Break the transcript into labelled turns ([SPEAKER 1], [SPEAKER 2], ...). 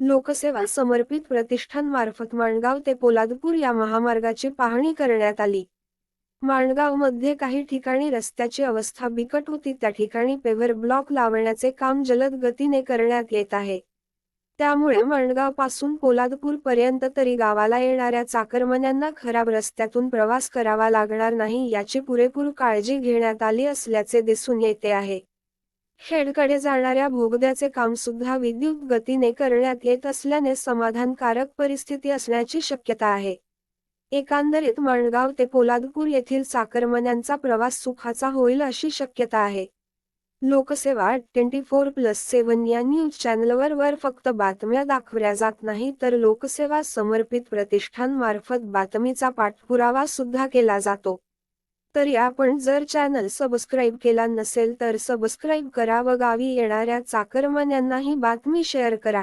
[SPEAKER 1] लोकसेवा समर्पित प्रतिष्ठानमार्फत माणगाव ते पोलादपूर या महामार्गाची पाहणी करण्यात आली. माणगावमध्ये काही ठिकाणी रस्त्याची अवस्था बिकट होती. त्या ठिकाणी पेव्हर ब्लॉक लावण्याचे काम जलद गतीने करण्यात येत आहे. त्यामुळे माणगावपासून पोलादपूर पर्यंत तरी गावाला येणाऱ्या चाकरमन्यांना खराब रस्त्यातून प्रवास करावा लागणार नाही याची पुरेपूर काळजी घेण्यात आली असल्याचे दिसून येते आहे. खेडकडे जाणाऱ्या भोगद्याचे काम सुद्धा विद्युत गतीने करण्यात येत असल्याने समाधानकारक परिस्थिती असण्याची शक्यता आहे. एकंदरीत माणगाव ते पोलादपूर येथील चाकरमान्यांचा प्रवास सुखाचा होईल अशी शक्यता आहे. लोकसेवा ट्वेंटी फोर प्लस सेवन या न्यूज चॅनलवर वर फक्त बातम्या दाखवल्या जात नाही तर लोकसेवा समर्पित प्रतिष्ठानमार्फत बातमीचा पाठपुरावा सुद्धा केला जातो. तरी आपण जर चॅनल सबस्क्राईब केला नसेल तर सबस्क्राईब करा व गावी येणाऱ्या चाकरमान्यांनाही बातमी शेअर करा.